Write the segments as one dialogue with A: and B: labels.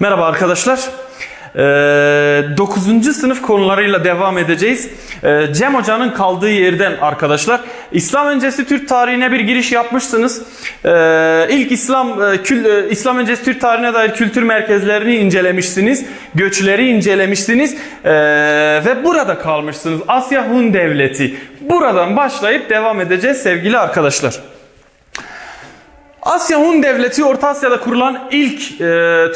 A: Merhaba arkadaşlar. 9. sınıf konularıyla devam edeceğiz. Ee, Cem Hoca'nın kaldığı yerden arkadaşlar. İslam öncesi Türk tarihine bir giriş yapmışsınız. Ee, İlk İslam e, kül- e, İslam öncesi Türk tarihine dair kültür merkezlerini incelemişsiniz. Göçleri incelemişsiniz. Ee, Ve burada kalmışsınız. Asya Hun Devleti. Buradan başlayıp devam edeceğiz sevgili arkadaşlar. Asya Hun Devleti Orta Asya'da kurulan ilk e,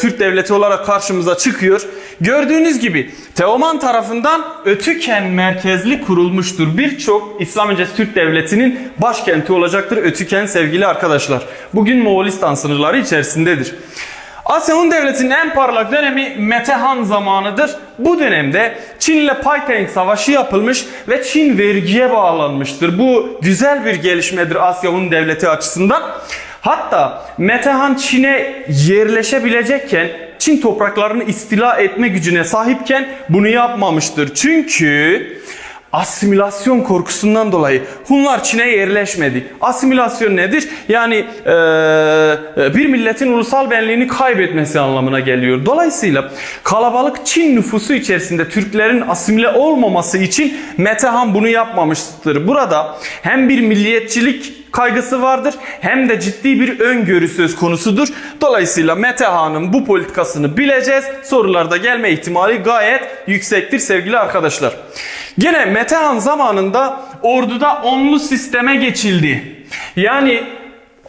A: Türk devleti olarak karşımıza çıkıyor. Gördüğünüz gibi Teoman tarafından Ötüken merkezli kurulmuştur. Birçok İslam öncesi Türk devletinin başkenti olacaktır Ötüken sevgili arkadaşlar. Bugün Moğolistan sınırları içerisindedir. Asya Hun Devleti'nin en parlak dönemi Metehan zamanıdır. Bu dönemde Çin ile Payteng Savaşı yapılmış ve Çin vergiye bağlanmıştır. Bu güzel bir gelişmedir Asya Hun Devleti açısından. Hatta Metehan Çin'e yerleşebilecekken Çin topraklarını istila etme gücüne sahipken bunu yapmamıştır. Çünkü asimilasyon korkusundan dolayı Hunlar Çin'e yerleşmedi. Asimilasyon nedir? Yani eee, bir milletin ulusal benliğini kaybetmesi anlamına geliyor. Dolayısıyla kalabalık Çin nüfusu içerisinde Türklerin asimile olmaması için Metehan bunu yapmamıştır. Burada hem bir milliyetçilik kaygısı vardır hem de ciddi bir öngörü söz konusudur. Dolayısıyla Metehan'ın bu politikasını bileceğiz. Sorularda gelme ihtimali gayet yüksektir sevgili arkadaşlar. Gene Metehan zamanında orduda onlu sisteme geçildi. Yani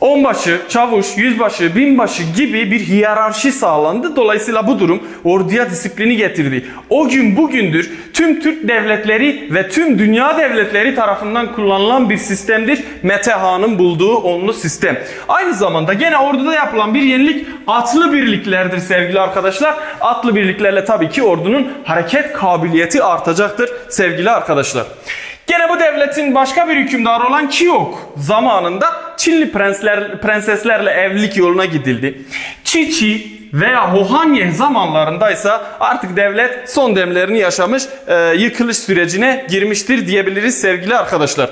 A: onbaşı, çavuş, yüzbaşı, binbaşı gibi bir hiyerarşi sağlandı. Dolayısıyla bu durum orduya disiplini getirdi. O gün bugündür tüm Türk devletleri ve tüm dünya devletleri tarafından kullanılan bir sistemdir. Metehan'ın bulduğu onlu sistem. Aynı zamanda gene orduda yapılan bir yenilik atlı birliklerdir sevgili arkadaşlar. Atlı birliklerle tabii ki ordunun hareket kabiliyeti artacaktır sevgili arkadaşlar. Gene bu devletin başka bir hükümdarı olan Kiyok zamanında Çinli prensler, prenseslerle evlilik yoluna gidildi. Çiçi veya Hohanye zamanlarındaysa artık devlet son demlerini yaşamış, e, yıkılış sürecine girmiştir diyebiliriz sevgili arkadaşlar.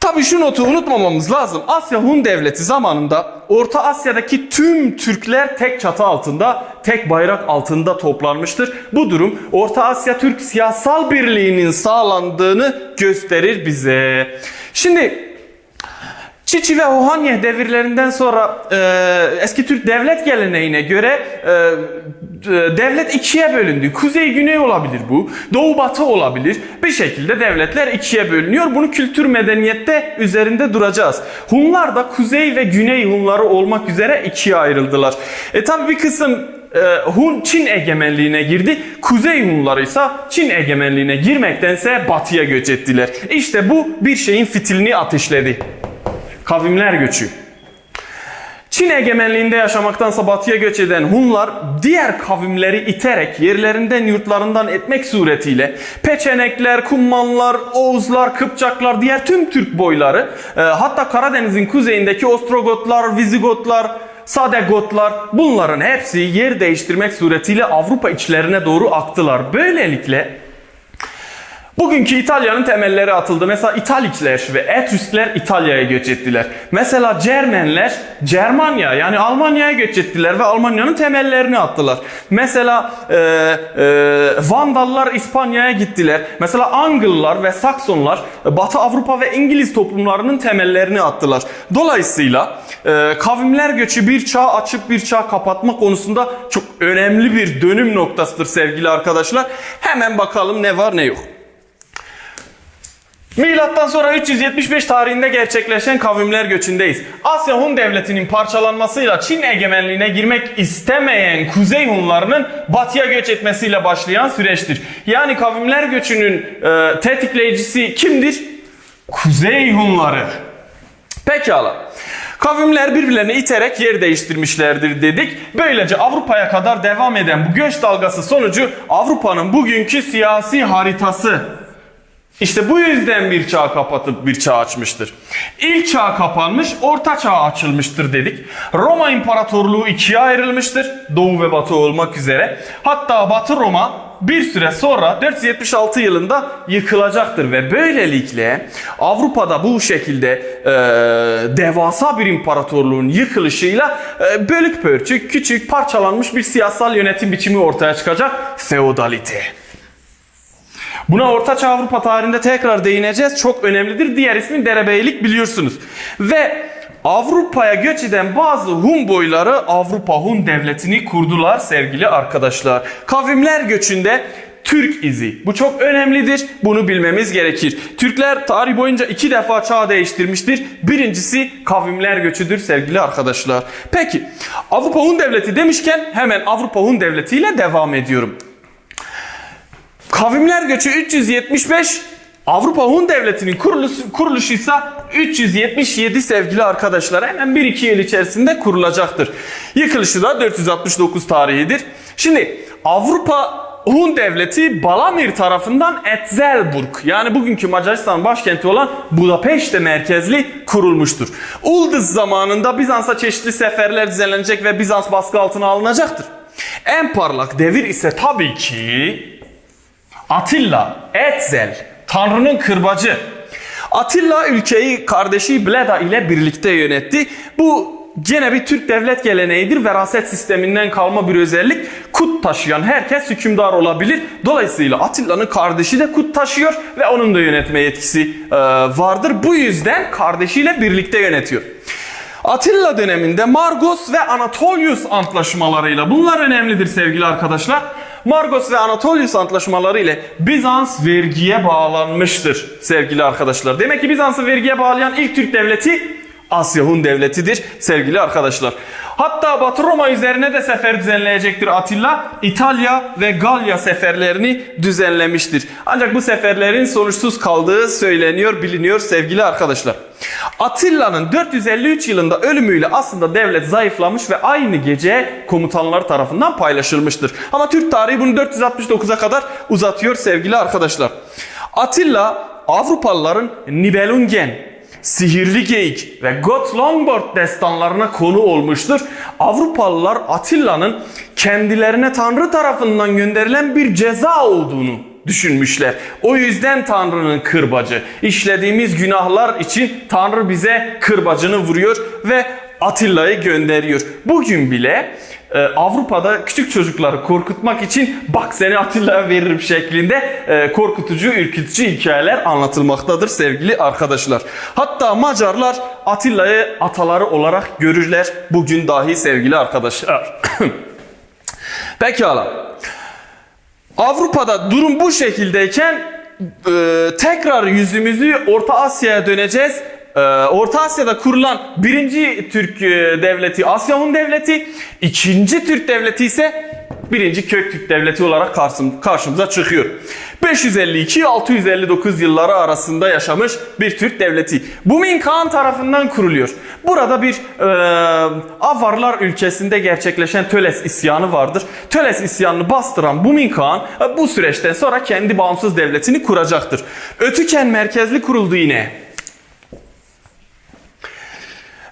A: Tabii şu notu unutmamamız lazım. Asya Hun Devleti zamanında Orta Asya'daki tüm Türkler tek çatı altında, tek bayrak altında toplanmıştır. Bu durum Orta Asya Türk siyasal birliğinin sağlandığını gösterir bize. Şimdi Çiçi ve Hohanye devirlerinden sonra e, eski Türk devlet geleneğine göre e, e, devlet ikiye bölündü. Kuzey güney olabilir bu. Doğu batı olabilir. Bir şekilde devletler ikiye bölünüyor. Bunu kültür medeniyette üzerinde duracağız. Hunlar da kuzey ve güney Hunları olmak üzere ikiye ayrıldılar. E tabi bir kısım e, Hun Çin egemenliğine girdi. Kuzey Hunları ise Çin egemenliğine girmektense batıya göç ettiler. İşte bu bir şeyin fitilini ateşledi. Kavimler göçü. Çin egemenliğinde yaşamaktansa batıya göç eden Hunlar diğer kavimleri iterek yerlerinden yurtlarından etmek suretiyle Peçenekler, Kummanlar, Oğuzlar, Kıpçaklar, diğer tüm Türk boyları e, hatta Karadeniz'in kuzeyindeki Ostrogotlar, Vizigotlar, Sadegotlar bunların hepsi yer değiştirmek suretiyle Avrupa içlerine doğru aktılar. Böylelikle Bugünkü İtalya'nın temelleri atıldı. Mesela İtalikler ve Etrüskler İtalya'ya göç ettiler. Mesela Cermenler Cermanya yani Almanya'ya göç ettiler ve Almanya'nın temellerini attılar. Mesela e, e, Vandallar İspanya'ya gittiler. Mesela Angıllar ve Saksonlar Batı Avrupa ve İngiliz toplumlarının temellerini attılar. Dolayısıyla e, kavimler göçü bir çağ açıp bir çağ kapatma konusunda çok önemli bir dönüm noktasıdır sevgili arkadaşlar. Hemen bakalım ne var ne yok. Milattan sonra 375 tarihinde gerçekleşen kavimler göçündeyiz. Asya Hun devletinin parçalanmasıyla Çin egemenliğine girmek istemeyen Kuzey Hunlarının batıya göç etmesiyle başlayan süreçtir. Yani kavimler göçünün e, tetikleyicisi kimdir? Kuzey Hunları. Pekala. Kavimler birbirlerini iterek yer değiştirmişlerdir dedik. Böylece Avrupa'ya kadar devam eden bu göç dalgası sonucu Avrupa'nın bugünkü siyasi haritası işte bu yüzden bir çağ kapatıp bir çağ açmıştır. İlk çağ kapanmış, orta çağ açılmıştır dedik. Roma İmparatorluğu ikiye ayrılmıştır. Doğu ve batı olmak üzere. Hatta Batı Roma bir süre sonra 476 yılında yıkılacaktır ve böylelikle Avrupa'da bu şekilde e, devasa bir imparatorluğun yıkılışıyla e, bölük pörçük küçük parçalanmış bir siyasal yönetim biçimi ortaya çıkacak feodalite. Buna Ortaçağ Avrupa tarihinde tekrar değineceğiz. Çok önemlidir. Diğer ismi derebeylik biliyorsunuz. Ve Avrupa'ya göç eden bazı Hun boyları Avrupa Hun devletini kurdular sevgili arkadaşlar. Kavimler göçünde Türk izi. Bu çok önemlidir. Bunu bilmemiz gerekir. Türkler tarih boyunca iki defa çağ değiştirmiştir. Birincisi kavimler göçüdür sevgili arkadaşlar. Peki Avrupa Hun devleti demişken hemen Avrupa Hun devleti ile devam ediyorum. Kavimler göçü 375, Avrupa Hun Devleti'nin kuruluşu, kuruluşu ise 377 sevgili arkadaşlar. Hemen 1-2 yıl içerisinde kurulacaktır. Yıkılışı da 469 tarihidir. Şimdi Avrupa Hun Devleti Balamir tarafından Etzelburg yani bugünkü Macaristan başkenti olan Budapeşte merkezli kurulmuştur. Uldız zamanında Bizans'a çeşitli seferler düzenlenecek ve Bizans baskı altına alınacaktır. En parlak devir ise tabii ki Atilla, Etzel, Tanrı'nın kırbacı. Atilla ülkeyi kardeşi Bleda ile birlikte yönetti. Bu gene bir Türk devlet geleneğidir. Veraset sisteminden kalma bir özellik. Kut taşıyan herkes hükümdar olabilir. Dolayısıyla Atilla'nın kardeşi de kut taşıyor ve onun da yönetme yetkisi e, vardır. Bu yüzden kardeşiyle birlikte yönetiyor. Atilla döneminde Margos ve Anatolius antlaşmalarıyla bunlar önemlidir sevgili arkadaşlar. Margos ve Anatolius antlaşmaları ile Bizans vergiye bağlanmıştır sevgili arkadaşlar. Demek ki Bizans'ı vergiye bağlayan ilk Türk devleti Asya Hun devletidir sevgili arkadaşlar. Hatta Batı Roma üzerine de sefer düzenleyecektir Atilla. İtalya ve Galya seferlerini düzenlemiştir. Ancak bu seferlerin sonuçsuz kaldığı söyleniyor, biliniyor sevgili arkadaşlar. Atilla'nın 453 yılında ölümüyle aslında devlet zayıflamış ve aynı gece komutanlar tarafından paylaşılmıştır. Ama Türk tarihi bunu 469'a kadar uzatıyor sevgili arkadaşlar. Atilla Avrupalıların Nibelungen, Sihirli Geyik ve Got Longboard destanlarına konu olmuştur. Avrupalılar Atilla'nın kendilerine Tanrı tarafından gönderilen bir ceza olduğunu düşünmüşler. O yüzden Tanrı'nın kırbacı. İşlediğimiz günahlar için Tanrı bize kırbacını vuruyor ve Atilla'yı gönderiyor. Bugün bile e, Avrupa'da küçük çocukları korkutmak için bak seni Atilla'ya veririm şeklinde e, korkutucu, ürkütücü hikayeler anlatılmaktadır sevgili arkadaşlar. Hatta Macarlar Atilla'yı ataları olarak görürler bugün dahi sevgili arkadaşlar. Pekala. Avrupa'da durum bu şekildeyken e, tekrar yüzümüzü Orta Asya'ya döneceğiz. E, Orta Asya'da kurulan birinci Türk e, devleti Asya Hun devleti, ikinci Türk devleti ise birinci Köktürk devleti olarak karşım- karşımıza çıkıyor. 552-659 yılları arasında yaşamış bir Türk devleti. Bumin Kağan tarafından kuruluyor. Burada bir e, Avarlar ülkesinde gerçekleşen Töles isyanı vardır. Töles isyanını bastıran Bumin Kağan e, bu süreçten sonra kendi bağımsız devletini kuracaktır. Ötüken merkezli kuruldu yine.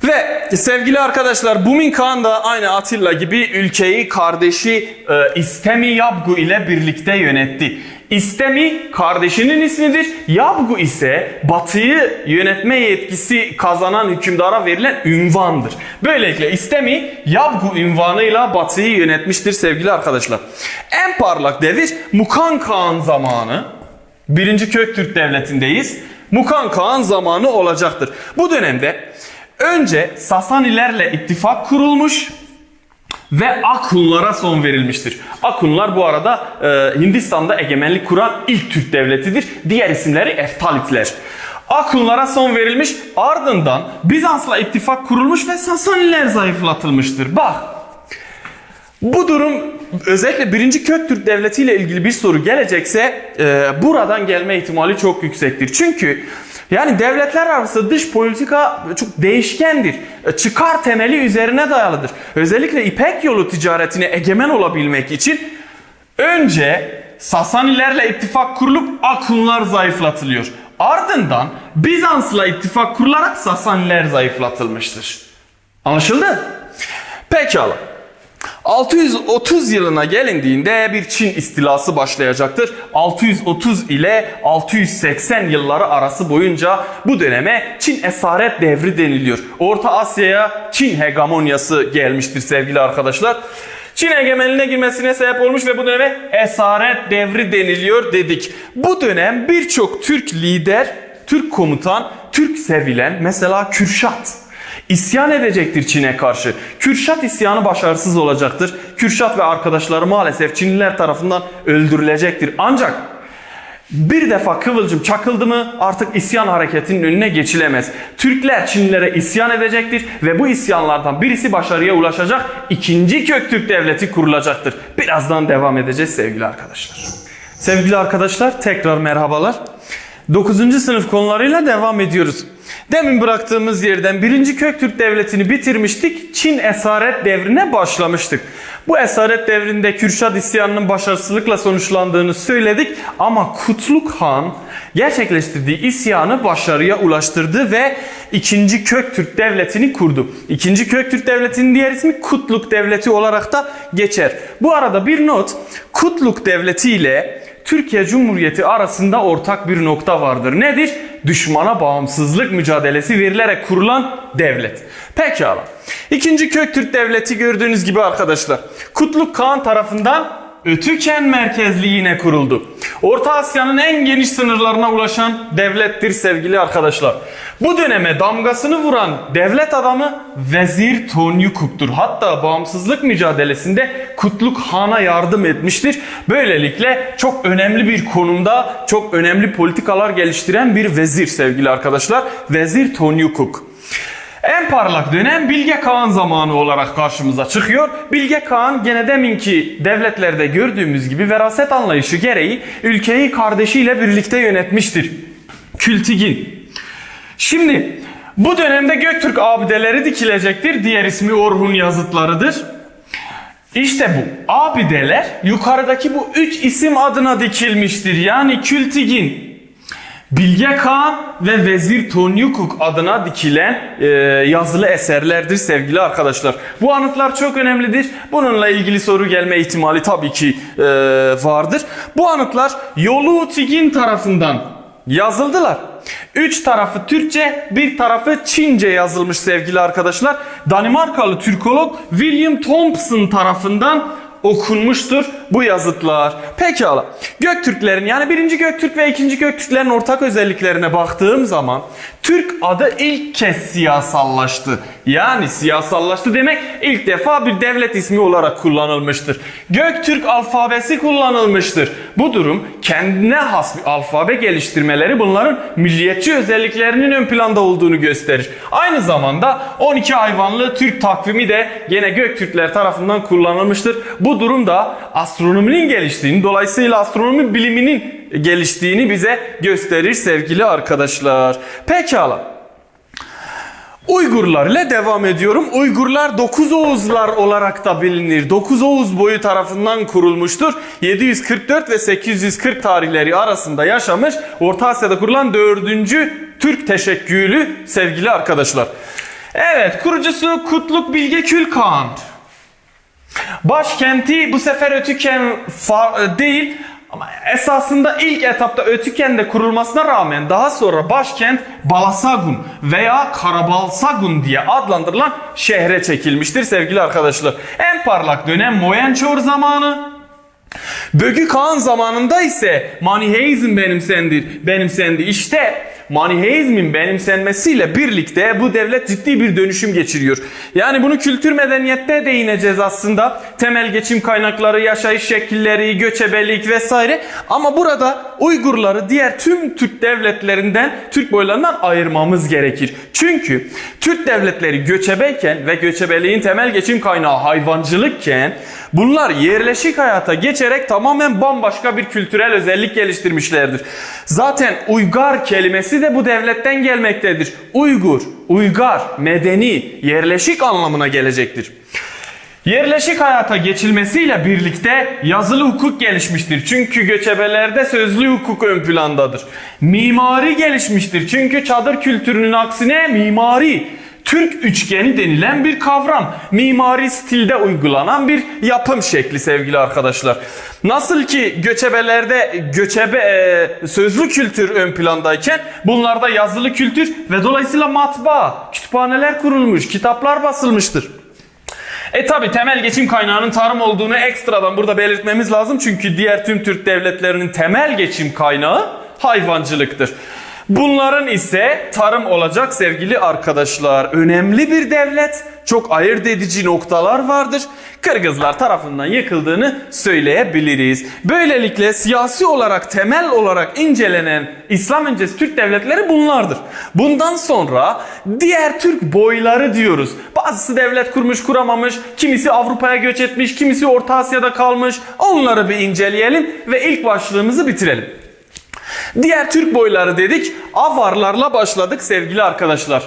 A: Ve sevgili arkadaşlar Bumin Kağan da aynı Atilla gibi ülkeyi kardeşi e, İstemi Yabgu ile birlikte yönetti. İstemi kardeşinin ismidir. Yabgu ise batıyı yönetme yetkisi kazanan hükümdara verilen ünvandır. Böylelikle İstemi Yabgu ünvanıyla batıyı yönetmiştir sevgili arkadaşlar. En parlak devir Mukan Kağan zamanı. Birinci Köktürk Devleti'ndeyiz. Mukan Kağan zamanı olacaktır. Bu dönemde önce Sasanilerle ittifak kurulmuş ve Akunlara son verilmiştir. Akunlar bu arada e, Hindistan'da egemenlik kuran ilk Türk devletidir. Diğer isimleri Eftalitler. Akunlara son verilmiş ardından Bizans'la ittifak kurulmuş ve Sasaniler zayıflatılmıştır. Bak bu durum özellikle 1. Köktürk Devleti ile ilgili bir soru gelecekse e, buradan gelme ihtimali çok yüksektir. Çünkü yani devletler arası dış politika çok değişkendir. E, Çıkar temeli üzerine dayalıdır. Özellikle İpek yolu ticaretine egemen olabilmek için önce Sasanilerle ittifak kurulup Akunlar zayıflatılıyor. Ardından Bizans'la ittifak kurularak Sasaniler zayıflatılmıştır. Anlaşıldı? Pekala. 630 yılına gelindiğinde bir Çin istilası başlayacaktır. 630 ile 680 yılları arası boyunca bu döneme Çin esaret devri deniliyor. Orta Asya'ya Çin hegemonyası gelmiştir sevgili arkadaşlar. Çin egemenliğine girmesine sebep olmuş ve bu döneme esaret devri deniliyor dedik. Bu dönem birçok Türk lider, Türk komutan, Türk sevilen mesela Kürşat İsyan edecektir Çin'e karşı. Kürşat isyanı başarısız olacaktır. Kürşat ve arkadaşları maalesef Çinliler tarafından öldürülecektir. Ancak bir defa kıvılcım çakıldı mı artık isyan hareketinin önüne geçilemez. Türkler Çinlilere isyan edecektir ve bu isyanlardan birisi başarıya ulaşacak. İkinci Köktürk Devleti kurulacaktır. Birazdan devam edeceğiz sevgili arkadaşlar. Sevgili arkadaşlar tekrar merhabalar. 9. sınıf konularıyla devam ediyoruz. Demin bıraktığımız yerden 1. Köktürk Devleti'ni bitirmiştik. Çin esaret devrine başlamıştık. Bu esaret devrinde Kürşat isyanının başarısızlıkla sonuçlandığını söyledik ama Kutluk Han gerçekleştirdiği isyanı başarıya ulaştırdı ve 2. Köktürk Devleti'ni kurdu. 2. Köktürk Devleti'nin diğer ismi Kutluk Devleti olarak da geçer. Bu arada bir not Kutluk Devleti ile Türkiye Cumhuriyeti arasında ortak bir nokta vardır. Nedir? Düşmana bağımsızlık mücadelesi verilerek kurulan devlet. Pekala. İkinci Köktürk Devleti gördüğünüz gibi arkadaşlar. Kutluk Kağan tarafından Ötüken merkezli yine kuruldu. Orta Asya'nın en geniş sınırlarına ulaşan devlettir sevgili arkadaşlar. Bu döneme damgasını vuran devlet adamı Vezir Tonyukuk'tur. Hatta bağımsızlık mücadelesinde Kutluk Han'a yardım etmiştir. Böylelikle çok önemli bir konumda çok önemli politikalar geliştiren bir vezir sevgili arkadaşlar. Vezir Tonyukuk. En parlak dönem Bilge Kağan zamanı olarak karşımıza çıkıyor. Bilge Kağan gene deminki devletlerde gördüğümüz gibi veraset anlayışı gereği ülkeyi kardeşiyle birlikte yönetmiştir. Kültigin. Şimdi bu dönemde Göktürk abideleri dikilecektir. Diğer ismi Orhun yazıtlarıdır. İşte bu abideler yukarıdaki bu üç isim adına dikilmiştir. Yani Kültigin, Bilge Kağan ve Vezir Tonyukuk adına dikilen e, yazılı eserlerdir sevgili arkadaşlar. Bu anıtlar çok önemlidir. Bununla ilgili soru gelme ihtimali tabii ki e, vardır. Bu anıtlar Yolu Tigin tarafından yazıldılar. Üç tarafı Türkçe, bir tarafı Çince yazılmış sevgili arkadaşlar. Danimarkalı Türkolog William Thompson tarafından okunmuştur bu yazıtlar. Pekala. Göktürklerin yani birinci Göktürk ve ikinci Göktürklerin ortak özelliklerine baktığım zaman Türk adı ilk kez siyasallaştı. Yani siyasallaştı demek ilk defa bir devlet ismi olarak kullanılmıştır. Göktürk alfabesi kullanılmıştır. Bu durum kendine has bir alfabe geliştirmeleri bunların milliyetçi özelliklerinin ön planda olduğunu gösterir. Aynı zamanda 12 hayvanlı Türk takvimi de gene Göktürkler tarafından kullanılmıştır. Bu durum da astronominin geliştiğini dolayısıyla astronomi biliminin geliştiğini bize gösterir sevgili arkadaşlar. Pekala. Uygurlar ile devam ediyorum. Uygurlar 9 Oğuzlar olarak da bilinir. 9 Oğuz boyu tarafından kurulmuştur. 744 ve 840 tarihleri arasında yaşamış. Orta Asya'da kurulan 4. Türk teşekkülü sevgili arkadaşlar. Evet kurucusu Kutluk Bilge Külkan. Başkenti bu sefer Ötüken fa- değil ama esasında ilk etapta Ötüken'de kurulmasına rağmen daha sonra başkent Balasagun veya Karabalsagun diye adlandırılan şehre çekilmiştir sevgili arkadaşlar. En parlak dönem Moyençor zamanı. Bögü Kağan zamanında ise Maniheizm benimsendi. benimsendi. İşte Maniheizmin benimsenmesiyle birlikte bu devlet ciddi bir dönüşüm geçiriyor. Yani bunu kültür medeniyette değineceğiz aslında. Temel geçim kaynakları, yaşayış şekilleri, göçebelik vesaire. Ama burada Uygurları diğer tüm Türk devletlerinden, Türk boylarından ayırmamız gerekir. Çünkü Türk devletleri göçebeyken ve göçebeliğin temel geçim kaynağı hayvancılıkken bunlar yerleşik hayata geçerek tamamen bambaşka bir kültürel özellik geliştirmişlerdir. Zaten uygar kelimesi de bu devletten gelmektedir. Uygur, uygar, medeni, yerleşik anlamına gelecektir. Yerleşik hayata geçilmesiyle birlikte yazılı hukuk gelişmiştir. Çünkü göçebelerde sözlü hukuk ön plandadır. Mimari gelişmiştir. Çünkü çadır kültürünün aksine mimari Türk üçgeni denilen bir kavram. Mimari stilde uygulanan bir yapım şekli sevgili arkadaşlar. Nasıl ki göçebelerde göçebe e, sözlü kültür ön plandayken bunlarda yazılı kültür ve dolayısıyla matbaa, kütüphaneler kurulmuş, kitaplar basılmıştır. E tabi temel geçim kaynağının tarım olduğunu ekstradan burada belirtmemiz lazım. Çünkü diğer tüm Türk devletlerinin temel geçim kaynağı hayvancılıktır. Bunların ise tarım olacak sevgili arkadaşlar. Önemli bir devlet. Çok ayırt edici noktalar vardır. Kırgızlar tarafından yıkıldığını söyleyebiliriz. Böylelikle siyasi olarak temel olarak incelenen İslam öncesi Türk devletleri bunlardır. Bundan sonra diğer Türk boyları diyoruz. Bazısı devlet kurmuş kuramamış, kimisi Avrupa'ya göç etmiş, kimisi Orta Asya'da kalmış. Onları bir inceleyelim ve ilk başlığımızı bitirelim. Diğer Türk boyları dedik. Avarlarla başladık sevgili arkadaşlar.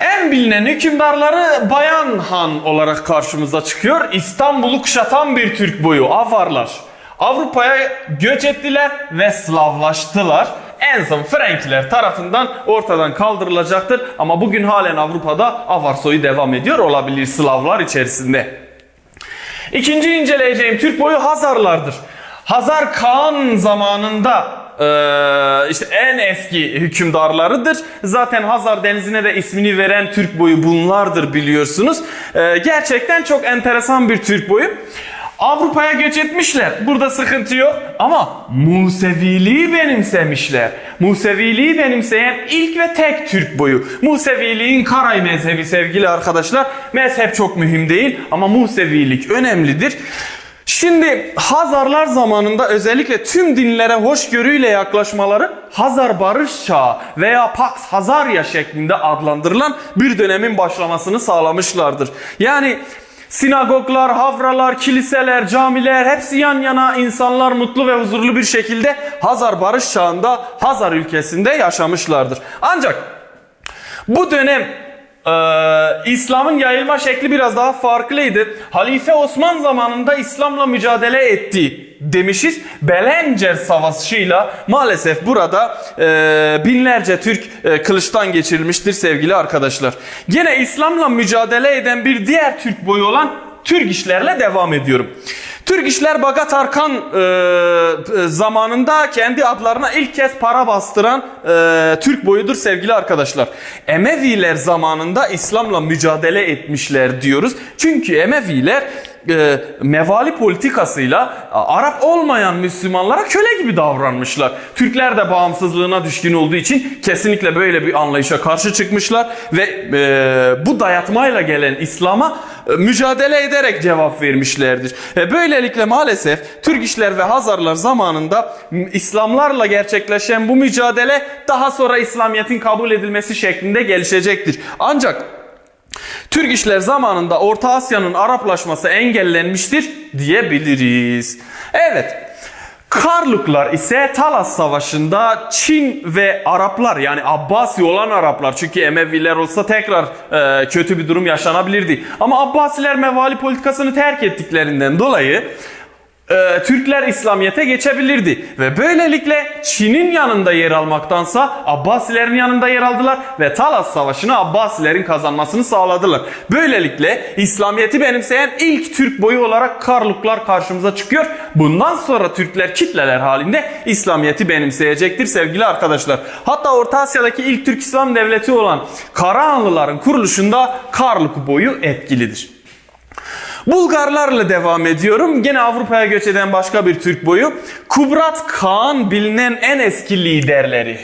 A: En bilinen hükümdarları Bayan Han olarak karşımıza çıkıyor. İstanbul'u kuşatan bir Türk boyu Avarlar. Avrupa'ya göç ettiler ve Slavlaştılar. En son Frankler tarafından ortadan kaldırılacaktır. Ama bugün halen Avrupa'da Avar soyu devam ediyor olabilir Slavlar içerisinde. İkinci inceleyeceğim Türk boyu Hazarlardır. Hazar Kaan zamanında eee, işte en eski hükümdarlarıdır. Zaten Hazar Denizi'ne de ismini veren Türk boyu bunlardır biliyorsunuz. Eee, gerçekten çok enteresan bir Türk boyu. Avrupa'ya göç etmişler. Burada sıkıntı yok. Ama Museviliği benimsemişler. Museviliği benimseyen ilk ve tek Türk boyu. Museviliğin Karay mezhebi sevgili arkadaşlar. Mezhep çok mühim değil ama Musevilik önemlidir. Şimdi Hazarlar zamanında özellikle tüm dinlere hoşgörüyle yaklaşmaları Hazar Barış Çağı veya Pax Hazarya şeklinde adlandırılan bir dönemin başlamasını sağlamışlardır. Yani Sinagoglar, havralar, kiliseler, camiler hepsi yan yana insanlar mutlu ve huzurlu bir şekilde Hazar Barış Çağı'nda Hazar ülkesinde yaşamışlardır. Ancak bu dönem e, İslam'ın yayılma şekli biraz daha farklıydı. Halife Osman zamanında İslam'la mücadele etti demişiz. Belencer Savaşı'yla maalesef burada e, binlerce Türk e, kılıçtan geçirilmiştir sevgili arkadaşlar. Gene İslam'la mücadele eden bir diğer Türk boyu olan Türk işlerle devam ediyorum. Türk İşler Bagat Arkan e, e, zamanında kendi adlarına ilk kez para bastıran e, Türk boyudur sevgili arkadaşlar. Emeviler zamanında İslam'la mücadele etmişler diyoruz. Çünkü Emeviler e, mevali politikasıyla Arap olmayan Müslümanlara köle gibi davranmışlar. Türkler de bağımsızlığına düşkün olduğu için kesinlikle böyle bir anlayışa karşı çıkmışlar ve e, bu dayatmayla gelen İslam'a mücadele ederek cevap vermişlerdir. E, böylelikle maalesef Türk işler ve Hazarlar zamanında İslamlarla gerçekleşen bu mücadele daha sonra İslamiyet'in kabul edilmesi şeklinde gelişecektir. Ancak Türk işler zamanında Orta Asya'nın Araplaşması engellenmiştir diyebiliriz. Evet. Karluklar ise Talas Savaşı'nda Çin ve Araplar yani Abbasi olan Araplar çünkü Emeviler olsa tekrar e, kötü bir durum yaşanabilirdi. Ama Abbasiler mevali politikasını terk ettiklerinden dolayı e, Türkler İslamiyet'e geçebilirdi. Ve böylelikle Çin'in yanında yer almaktansa Abbasilerin yanında yer aldılar ve Talas Savaşı'nı Abbasilerin kazanmasını sağladılar. Böylelikle İslamiyet'i benimseyen ilk Türk boyu olarak Karluklar karşımıza çıkıyor. Bundan sonra Türkler kitleler halinde İslamiyet'i benimseyecektir sevgili arkadaşlar. Hatta Orta Asya'daki ilk Türk İslam devleti olan Karahanlıların kuruluşunda Karluk boyu etkilidir. Bulgarlarla devam ediyorum. Gene Avrupa'ya göç eden başka bir Türk boyu. Kubrat Kağan bilinen en eski liderleri.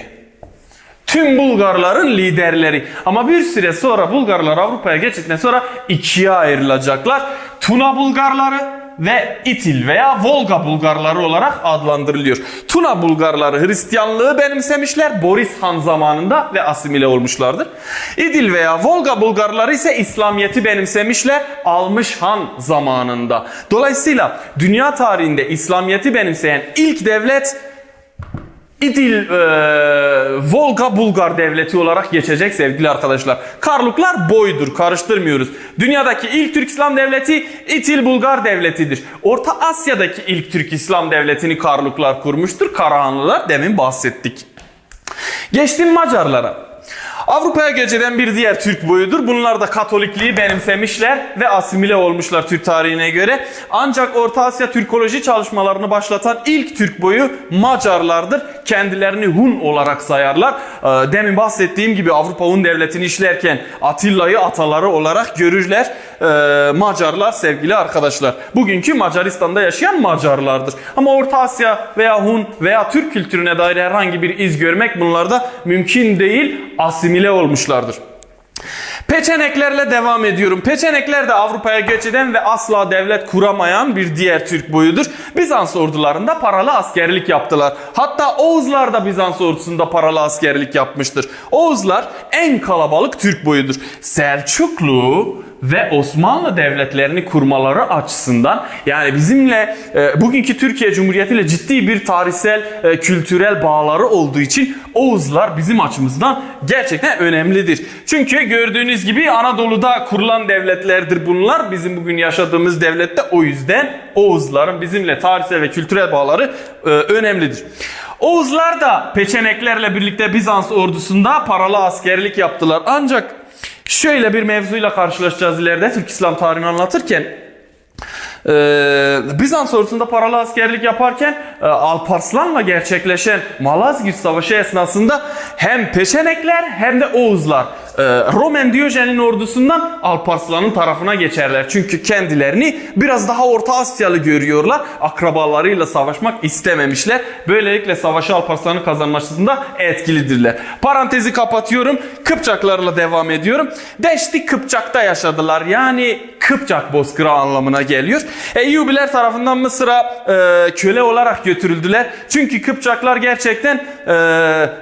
A: Tüm Bulgarların liderleri. Ama bir süre sonra Bulgarlar Avrupa'ya geçtikten sonra ikiye ayrılacaklar. Tuna Bulgarları ve İtil veya Volga Bulgarları olarak adlandırılıyor. Tuna Bulgarları Hristiyanlığı benimsemişler Boris Han zamanında ve asimile olmuşlardır. İdil veya Volga Bulgarları ise İslamiyet'i benimsemişler Almış Han zamanında. Dolayısıyla dünya tarihinde İslamiyet'i benimseyen ilk devlet İdil e, Volga Bulgar devleti olarak geçecek sevgili arkadaşlar. Karluklar boydur karıştırmıyoruz. Dünyadaki ilk Türk İslam devleti İtil Bulgar devletidir. Orta Asya'daki ilk Türk İslam devletini Karluklar kurmuştur. Karahanlılar demin bahsettik. Geçtim Macarlara. Avrupa'ya göç eden bir diğer Türk boyudur. Bunlar da Katolikliği benimsemişler ve asimile olmuşlar Türk tarihine göre. Ancak Orta Asya Türkoloji çalışmalarını başlatan ilk Türk boyu Macarlardır. Kendilerini Hun olarak sayarlar. Ee, Demin bahsettiğim gibi Avrupa Hun devletini işlerken Atilla'yı ataları olarak görürler. Ee, Macarlar sevgili arkadaşlar. Bugünkü Macaristan'da yaşayan Macarlardır. Ama Orta Asya veya Hun veya Türk kültürüne dair herhangi bir iz görmek bunlarda mümkün değil. Asimile olmuşlardır. Peçeneklerle devam ediyorum. Peçenekler de Avrupa'ya göç eden ve asla devlet kuramayan bir diğer Türk boyudur. Bizans ordularında paralı askerlik yaptılar. Hatta Oğuzlar da Bizans ordusunda paralı askerlik yapmıştır. Oğuzlar en kalabalık Türk boyudur. Selçuklu ve Osmanlı devletlerini kurmaları açısından yani bizimle e, bugünkü Türkiye Cumhuriyeti ile ciddi bir tarihsel e, kültürel bağları olduğu için Oğuzlar bizim açımızdan gerçekten önemlidir. Çünkü gördüğünüz gibi Anadolu'da kurulan devletlerdir bunlar. Bizim bugün yaşadığımız devlette o yüzden Oğuzların bizimle tarihsel ve kültürel bağları e, önemlidir. Oğuzlar da peçeneklerle birlikte Bizans ordusunda paralı askerlik yaptılar. Ancak Şöyle bir mevzuyla karşılaşacağız ileride Türk İslam tarihini anlatırken. Ee, Bizans ordusunda paralı askerlik yaparken e, Alparslan'la gerçekleşen Malazgirt Savaşı esnasında hem Peçenekler hem de Oğuzlar Roman Diyojen'in ordusundan Alparslan'ın tarafına geçerler. Çünkü kendilerini biraz daha Orta Asyalı görüyorlar. Akrabalarıyla savaşmak istememişler. Böylelikle savaşı Alparslan'ın kazanmasında etkilidirler. Parantezi kapatıyorum. Kıpçaklarla devam ediyorum. Deşti Kıpçak'ta yaşadılar. Yani Kıpçak bozkırı anlamına geliyor. Eyyubiler tarafından Mısır'a e, köle olarak götürüldüler. Çünkü Kıpçaklar gerçekten e,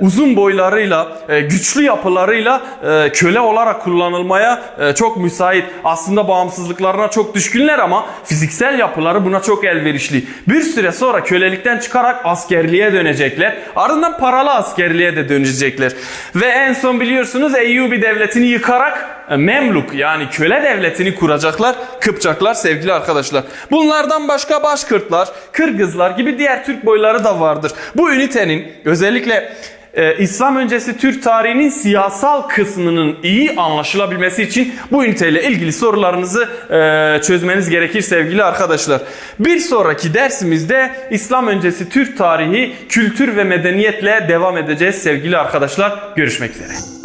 A: uzun boylarıyla, e, güçlü yapılarıyla e, köle olarak kullanılmaya e, çok müsait. Aslında bağımsızlıklarına çok düşkünler ama fiziksel yapıları buna çok elverişli. Bir süre sonra kölelikten çıkarak askerliğe dönecekler. Ardından paralı askerliğe de dönecekler. Ve en son biliyorsunuz Eyyubi devletini yıkarak e, Memluk yani köle devletini kuracaklar Kıpçaklar sevgili arkadaşlar. Bunlardan başka Başkırtlar, Kırgızlar gibi diğer Türk boyları da vardır. Bu ünitenin özellikle e, İslam öncesi Türk tarihinin siyasal kısmının iyi anlaşılabilmesi için bu üniteyle ilgili sorularınızı e, çözmeniz gerekir sevgili arkadaşlar. Bir sonraki dersimizde İslam öncesi Türk tarihi, kültür ve medeniyetle devam edeceğiz sevgili arkadaşlar. Görüşmek üzere.